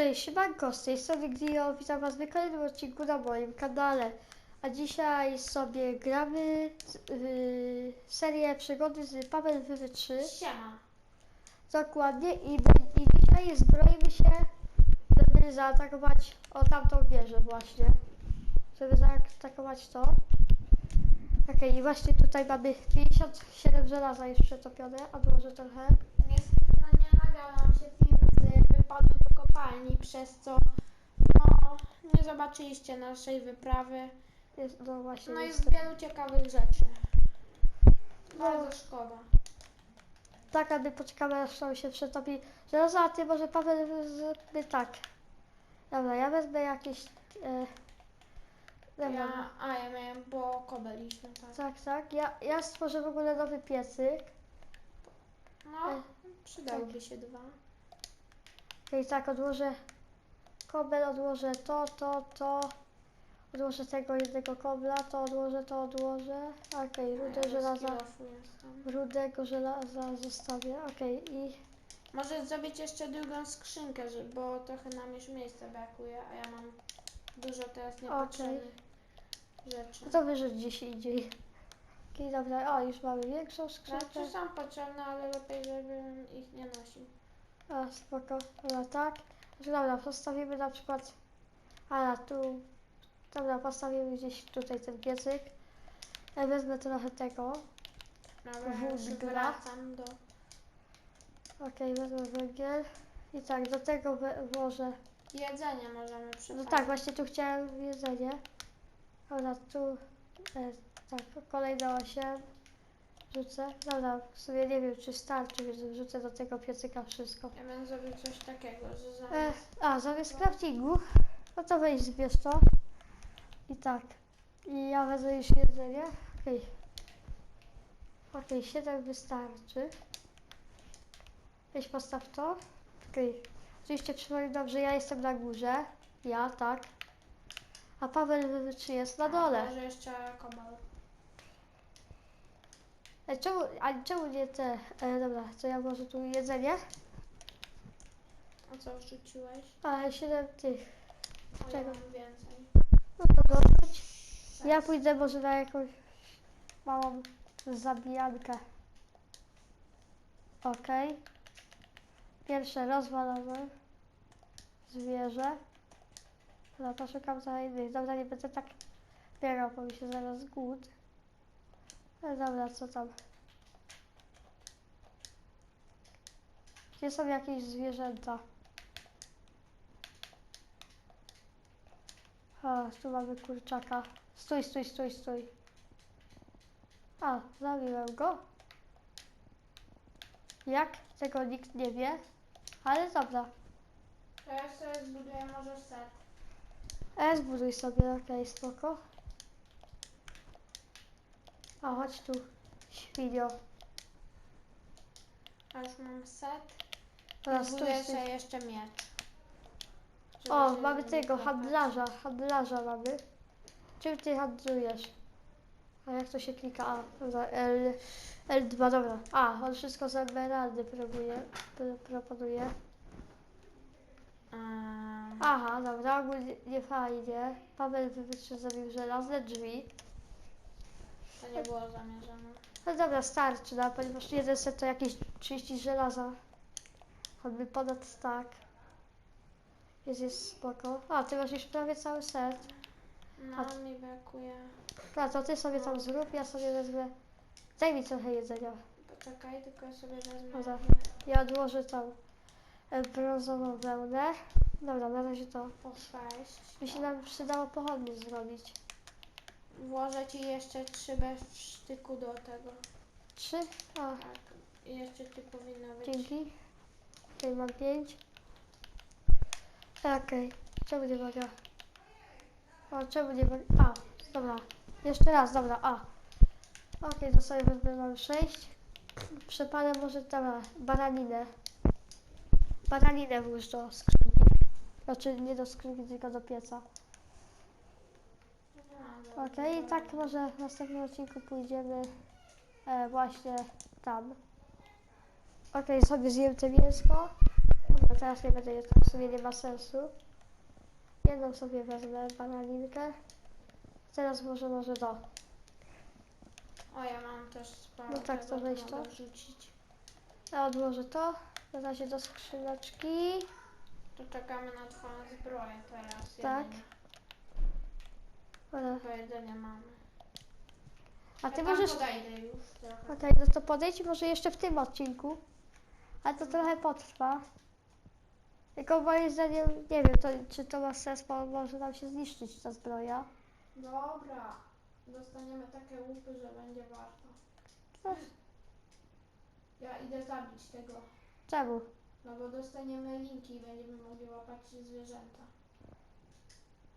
Cześć, siemanko, z tej strony Glio, witam was w kolejnym odcinku na moim kanale. A dzisiaj sobie gramy yy, serię przygody z Paweł Wywy 3. Siema. Dokładnie i, i dzisiaj zbroimy się, żeby zaatakować o tamtą wieżę właśnie. Żeby zaatakować to. Okej, i właśnie tutaj mamy 57 żelaza już przetopione, a odłożę trochę. Niestety no nie nagrał nam się film z wypadu do kopalni, przez co no, nie zobaczyliście naszej wyprawy. Jest, no właśnie, No jest jest wielu ciekawych rzeczy. Bardzo szkoda. Tak, aby poczekamy aż on się przetopi. Zaraz, a ty może Paweł zróbmy tak. Dobra, ja wezmę jakieś... E, dobra, Ja, a ja miałem, bo kobeliśmy, tak. tak, tak. Ja, ja stworzę w ogóle nowy piecyk. No, przydałyby się dwa. I tak, odłożę kobel, odłożę to, to, to. Odłożę tego jednego kobla, to odłożę, to odłożę. Okej, Ja rudę żelaza, rudego żelaza zostawię. Okej, i Może zrobić jeszcze drugą skrzynkę, że, bo trochę nam już miejsca brakuje, a ja mam dużo teraz niepotrzebnych rzeczy. no to wyrzuć gdzieś indziej. Okej, dobra, o, już mamy większą skrzynkę. Znaczy są potrzebne, ale lepiej, żebym ich nie nosił. A, spoko. Dobra, tak. Znaczy, Dobra, postawimy na przykład... A, tu... Dobra, postawimy gdzieś tutaj ten piecyk. Ja wezmę trochę tego. Dobra, ja już wracam do... Okej, wezmę węgiel. I tak, do tego włożę... Jedzenie możemy No przypalić. tak, właśnie tu chciałem jedzenie. Dobra, tu... E, tak, kolejne 8. Rzucę. Dobra, w sumie nie wiem, czy starczy, więc wrzucę do tego piecyka wszystko. Ja bym zrobił coś takiego, że E, zamiast... a, zamiast craftingu, no to weź zbierz to. I tak. I ja wezmę już jedzenie. Okej. Okej, 7 wystarczy. Weź postaw to. Okej. Oczywiście przypominam, że ja jestem na górze. Ja, tak. A Paweł czy jest na dole. Może jeszcze kobal. E, czemu, a czemu nie te... E, dobra, to ja może tu jedzenie? A co wrzuciłeś? A, 7 tych. Ja Czego? mam więcej. No to dosyć. Ja pójdę może na jakąś małą zabijankę. Okej. Pierwsze rozwalone zwierzę. No to szukam za innych. Dobra, nie będę tak biegał, bo mi się zaraz głód. No dobra, co tam? Gdzie są jakieś zwierzęta? A, tu mamy kurczaka. Stój, stój, stój, stój. A, zabiłem go. Jak? Tego nikt nie wie. Ale dobra. To ja sobie zbuduję może set. E, zbuduj sobie, okej, spoko. A, chodź tu, świnio. A już mam set. Teraz stój. sobie jeszcze miecz. Żeby O, się mamy nie tego, handlarza, handlarza mamy. Czym ty handlujesz? A jak to się klika? A, dobra, L, L2, dobra. A, on wszystko z emeraldy próbuje, pr- proponuje. Aha, dobra, ogólnie nie fajnie. Paweł wywyższy zrobił żelazne drzwi. To nie było zamierzone. No dobra, starczy, no, ponieważ jeden set to jakieś 30 żelaza. Choćby ponad tak. Jest, jest spoko. A, ty masz już prawie cały set. No, A- mi brakuje. A, to ty sobie tam zrób, ja sobie wezmę... Daj mi trochę jedzenia. Poczekaj, tylko ja sobie wezmę. Dobra. Ja odłożę tą e, brązową wełnę. Dobra, na razie to... Po sześć. Mi się nam przydało pochodnie zrobić. Włożę ci jeszcze trzy bez sztyku do tego. Trzy? A, Tak. I jeszcze ty powinno być. dzięki. Tutaj mam pięć. Okej, czemu nie mogę? O, czemu nie mogę? A, dobra. Jeszcze raz, dobra, a. Okej, to sobie wezmę, mam sześć. Przepalę może, dobra, baraninę. Baraninę włóż do skrzynki. Znaczy nie do skrzynki, tylko do pieca. Okej, dobra. tak może w następnym odcinku pójdziemy e, właśnie tam. Okej, sobie zjem te mięsko. Dobra, teraz nie będę, to w sumie nie ma sensu. Jedną sobie wezmę bananinkę. Teraz może może do. O, ja mam też sporo. No tak, to weź to. wrzucić. Ja odłożę to. Na razie do skrzyneczki. To czekamy na twoją zbroję teraz. Tak. jedynie, Dobra. Bo jedzenia mamy. A ja ty tam możesz. podejdę już trochę. Okej, no to podejdź może jeszcze w tym odcinku. Ale to trochę potrwa. Tylko moim zdaniem, nie wiem, to, czy to ma sens, bo może nam się zniszczyć ta zbroja. Dobra. Dostaniemy takie łupy, że będzie warto. No. Ja idę zabić tego. Czemu? No bo dostaniemy linki i będziemy mogli łapać zwierzęta.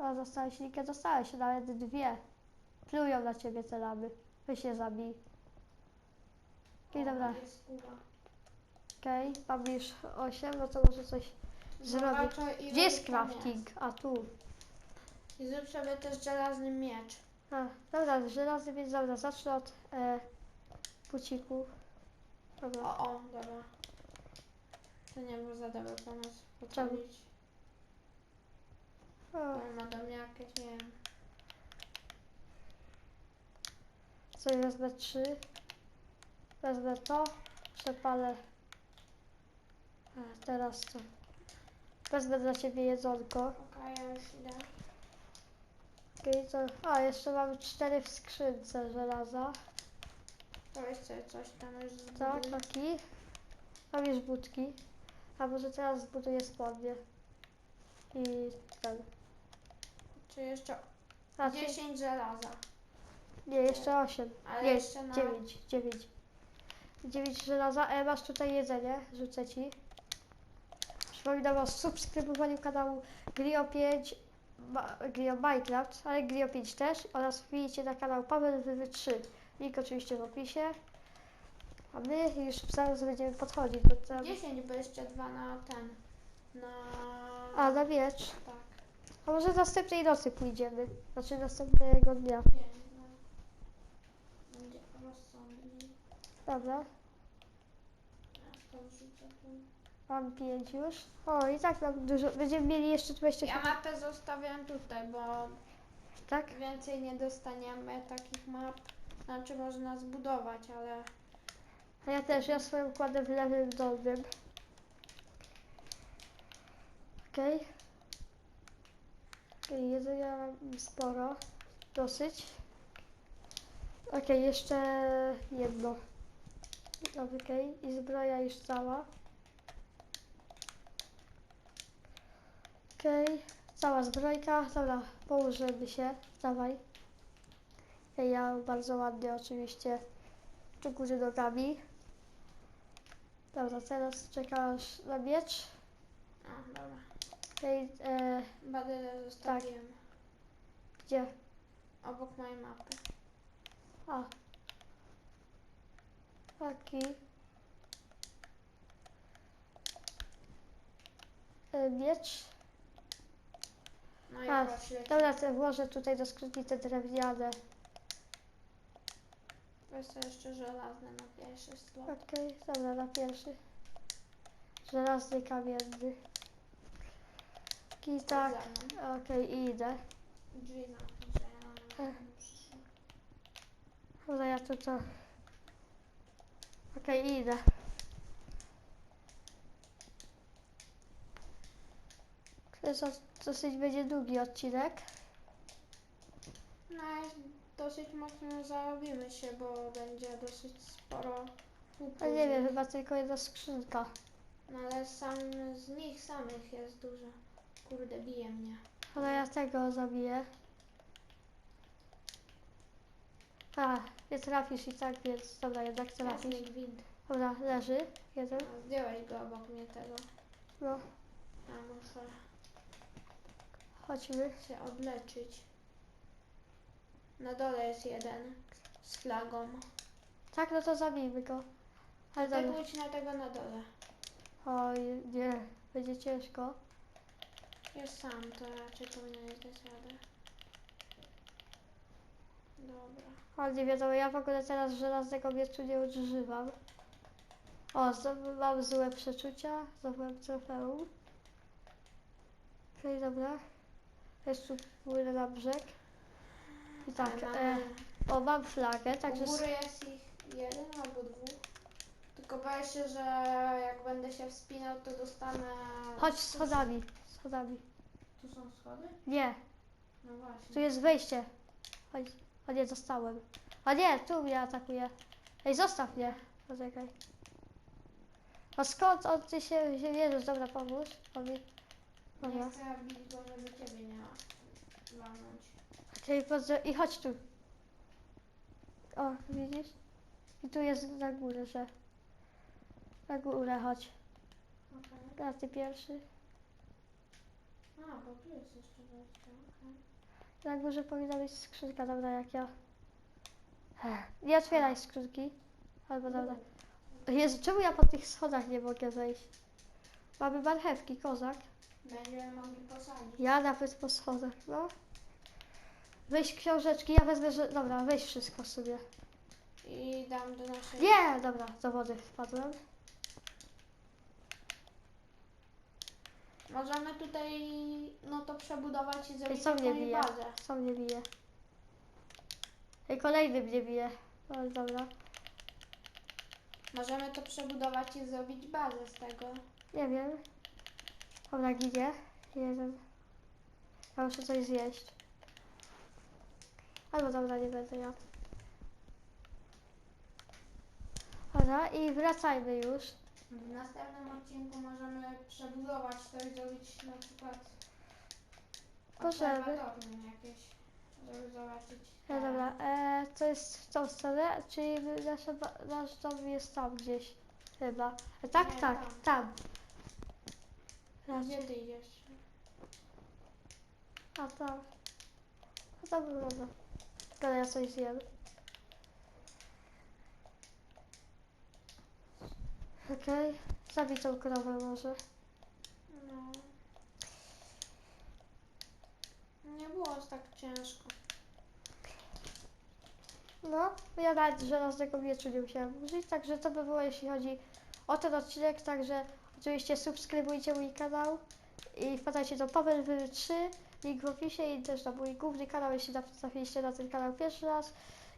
No, dostałeś linkę, dostałeś nawet dwie. Plują na ciebie te lamy. Wy się zabij. Okej, dobra. Okej, mam już 8, no to może coś zrobić. Zobaczę, ile Gdzie jest crafting? A tu. I zrób sobie też żelazny miecz. A, dobra, żelazny więc dobra, zacznę od e, bucików. Dobra. O, o, dobra. To nie był za dobry pomysł. Poprawić. On ma do mnie jakieś, nie wiem. sobie wezmę trzy. Wezmę to, przepalę. A, teraz to. Wezmę dla ciebie jedzonko. Okej, ja już idę. Okej, to. A, jeszcze mamy cztery w skrzynce żelaza. To sobie coś tam już Tak, zbuduj. taki. Mam już budki. A może teraz zbuduję spodnie. I ten. Czy jeszcze A, czy, 10 żelaza. nie, jeszcze osiem. Ale Nie, jeszcze na... dziewięć, dziewięć. Dziewięć żelaza. E, masz tutaj jedzenie, rzucę ci. Przypominam o subskrybowaniu kanału Grio 5, Ma- Grio Minecraft, ale Grio 5 też oraz wbijcie na kanał Paweł Wywy 3. Link oczywiście w opisie. A my już zaraz będziemy podchodzić do tego. 10, bo jeszcze dwa na ten. Na... A, na miecz. Tak. A może następnej nocy pójdziemy? Znaczy następnego dnia. Nie, no. Będzie rozsądniej. Dobra, Ja to wrzucę tu. mam pięć już. O, i tak nam dużo. Będziemy mieli jeszcze 20 Ja mapę zostawiam tutaj, bo Tak? więcej nie dostaniemy takich map. Znaczy można zbudować, ale A ja też, ja swoją kładę w lewym dolnym. Okej. Okej, jedzenia mam sporo. Dosyć. Okej, jeszcze jedno. Okej, i zbroja już cała. Okej, cała zbrojka. Dobra, położymy się. Dawaj. Okej, ja bardzo ładnie oczywiście do góry nogami. Dobra, teraz czekasz na miecz. A, dobra. Okej, e, Badyle zostawiłem gdzie? obok mojej mapy. A. Taki. E, miecz. No i A. Dobra, te włożę tutaj do skrzynki te drewniane. Weź sobie jeszcze żelazne na pierwszy slot. Okej, dobra, na pierwszy. Żelazny, kamienny. I tak. Okej, i idę. Drzwi zamknij, że ja tu to. Okej, idę. To jest os- dosyć będzie długi odcinek. No jest dosyć mocno zarobimy się, bo będzie dosyć sporo. Ale nie wiem, chyba tylko jedna skrzynka. No ale sam z nich samych jest dużo. Kurde, bije mnie. Ale ja tego zabiję. A, nie trafisz i tak, więc dobra, jednak trafisz. Jasny gwint. Dobra, leży. Jeden. A, Zdjąłeś go obok mnie tego. No, Ja muszę chodźmy. się odleczyć. Na dole jest jeden z flagą. Tak, no to zabijmy go. Ale Tak dobra. na tego na dole. Oj, nie, będzie ciężko. Jest sam, to raczej powinieneś dać radę. Dobra. Nie wiadomo, ja w ogóle teraz żelaznego mieczu nie używam. O, znowu mam złe przeczucia. Zdobyłem trofeum. Okej, dobra. Jest tu płynę na brzeg. I tak, e, o, mam flagę, także... U góry jest ich jeden albo dwóch. Tylko boję się, że jak będę się wspinał, to dostanę... Chodź schodami, schodami. Tu są schody? Nie, No właśnie. tu jest wejście. Chodź. O nie, zostałem. O nie, tu mnie atakuje. Ej, zostaw mnie. Poczekaj. A skąd on ty się, wierzysz? Dobra, pomóż. Pomóż. Dobra. Nie chcę bić, bo żeby ciebie nie walnąć. Okej, okay, i chodź tu. O, widzisz? I tu jest na górze, że... Na górę chodź. Okej. Teraz ty pierwszy. A, bo tu jest jeszcze wejście, okej. Na górze powinna być skrzynka, dobra, jak ja... Nie otwieraj skrzynki. Albo dobra. Jezu, czemu ja po tych schodach nie mogę zejść? Mamy marchewki, kozak. Będziemy mogli posadzić. Ja nawet po schodach, no. Weź książeczki, ja wezmę, że... Dobra, weź wszystko sobie. I dam do naszej... Nie! Dobra, do wody wpadłem. Możemy tutaj, no to przebudować i zrobić co mnie bije? bazę. Co mnie bije? Ej, kolejny mnie bije. No, dobra. Możemy to przebudować i zrobić bazę z tego. Nie wiem. Dobra, ginie. Jeden. Ja muszę coś zjeść. Albo dobra, nie będę ja. Dobra, i wracajmy już. W następnym odcinku możemy przebudować to i zrobić na przykład obserwatorium jakieś, żeby zobaczyć. No dobra, e, to jest w tą stronę, czyli nasza, ba- nasz dom jest tam gdzieś. Chyba. E, tak, Nie, tak, tam. tam. Gdzie ty idziesz? A tam. A tam wygląda. Ale ja coś zjem. Okej. Zabij tą krowę może. No. Nie było aż tak ciężko. No, ja nawet żelaznego mieczu nie musiałam użyć, także to by było jeśli chodzi o ten odcinek, także oczywiście subskrybujcie mój kanał i wpadajcie do Paweł 3, link w opisie i też na mój główny kanał, jeśli trafiliście na ten kanał pierwszy raz.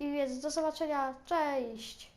I więc do zobaczenia, cześć!